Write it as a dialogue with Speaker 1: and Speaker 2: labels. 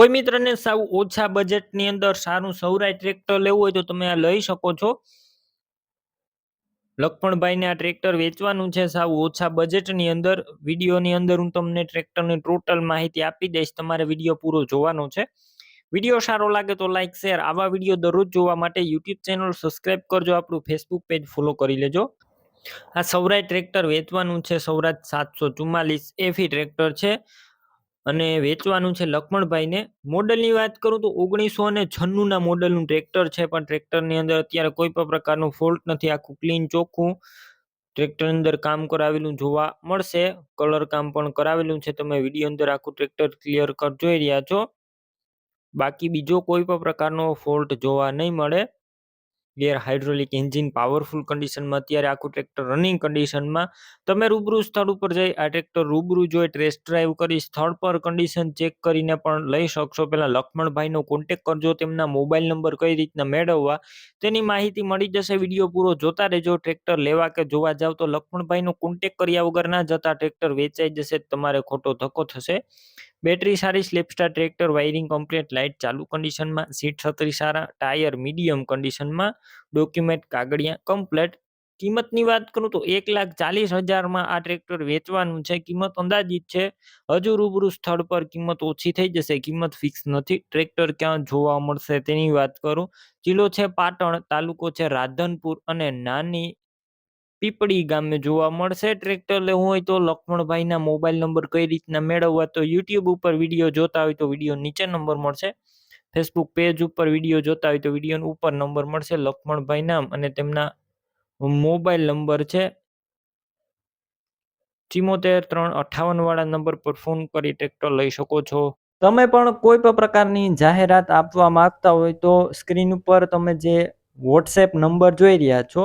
Speaker 1: કોઈ મિત્રને સાવ ઓછા બજેટની અંદર સારું સૌરાય ટ્રેક્ટર લેવું હોય તો તમે આ લઈ શકો છો. લખપણભાઈને આ ટ્રેક્ટર વેચવાનું છે, સાવ ઓછા બજેટની અંદર. વિડીયોની અંદર હું તમને ટ્રેક્ટરની ટોટલ માહિતી આપી દઈશ, તમારે વીડિયો પૂરો જોવાનો છે. વીડિયો સારો લાગે તો લાઈક શેર આવા વીડિયો દરરોજ જોવા માટે યુટ્યુબ ચેનલ સબસ્ક્રાઈબ કરજો, આપણું ફેસબુક પેજ ફોલો કરી લેજો. આ સૌરાય ટ્રેક્ટર વેચવાનું છે, સૌરાજ સાતસો ચુમ્માલીસ એફી ટ્રેક્ટર છે. અને વેચવાનું છે લક્ષ્મણભાઈને. મોડલની વાત કરું તો ઓગણીસો અને છન્નુંના મોડલનું ટ્રેક્ટર છે, પણ ટ્રેક્ટરની અંદર અત્યારે કોઈ પણ પ્રકારનું ફોલ્ટ નથી. આખું ક્લીન ચોખ્ખું ટ્રેક્ટર અંદર કામ કરાવેલું જોવા મળશે. કલર કામ પણ કરાવેલું છે. તમે વીડિયો અંદર આખું ટ્રેક્ટર ક્લિયર કટ જોઈ રહ્યા છો. બાકી બીજો કોઈ પણ પ્રકારનો ફોલ્ટ જોવા નહીં મળે. ગેર હાઇડ્રોલિક એન્જિન પાવરફુલ કન્ડિશનમાં અત્યારે આખું ટ્રેક્ટર રનિંગ કન્ડિશનમાં તમે રૂબરૂ સ્થળ ઉપર જઈ આ ટ્રેક્ટર રૂબરૂ જોઈ ટેસ્ટ ડ્રાઈવ કરી સ્થળ પર કન્ડિશન ચેક કરીને પણ લઈ શકશો. પહેલાં લક્ષ્મણભાઈનો કોન્ટેક કરજો, તેમના મોબાઈલ નંબર કઈ રીતના મેળવવા, તેની માહિતી મળી જશે. વીડિયો પૂરો જોતા રહેજો. ટ્રેક્ટર લેવા કે જોવા જાવ તો લક્ષ્મણભાઈનો કોન્ટેક કર્યા વગર ના જતા ટ્રેક્ટર વેચાઈ જશે, તમારે ખોટો ધક્કો થશે. બેટરી સારી સ્લેપસ્ટાર ટ્રેક્ટર, વાયરિંગ કમ્પ્લીટ, લાઇટ ચાલુ કન્ડિશનમાં, સીટ છત્રી સારા, ટાયર મીડિયમ કન્ડિશનમાં, ડોક્યુમેન્ટ કાગળિયા કમ્પ્લેટ. કિંમતની વાત કરું તો એક લાખ ચાલીસ હજારમાં આ ટ્રેક્ટર વેચવાનું છે. કિંમત અંદાજિત છે. હજુ રૂબરૂ સ્થળ પર કિંમત ઓછી થઈ જશે. કિંમત ફિક્સ નથી. ટ્રેક્ટર ક્યાં જોવા મળશે તેની વાત કરું. જિલ્લો છે પાટણ, તાલુકો છે રાધનપુર અને નાની પીપળી ગામે જોવા મળશે. ટ્રેક્ટર લેવું હોય તો લક્ષ્મણભાઈના મોબાઈલ નંબર કઈ રીતના મેળવવા તો યુટ્યુબ ઉપર વીડિયો જોતા હોય તો વીડિયો નીચે નંબર મળશે. ફેસબુક પેજ ઉપર વીડિયો જોતા હોય તો વીડિયો ઉપર નંબર મળશે. લક્ષ્મણભાઈ નામ અને તેમના મોબાઈલ નંબર છે. ચિમોતેર, ત્રણ અઠાવન વાળા નંબર પર ફોન કરી ટ્રેક્ટર લઈ શકો છો. તમે પણ કોઈ પણ પ્રકારની જાહેરાત આપવા માંગતા હોય તો સ્ક્રીન ઉપર તમે જે વોટ્સએપ નંબર જોઈ રહ્યા છો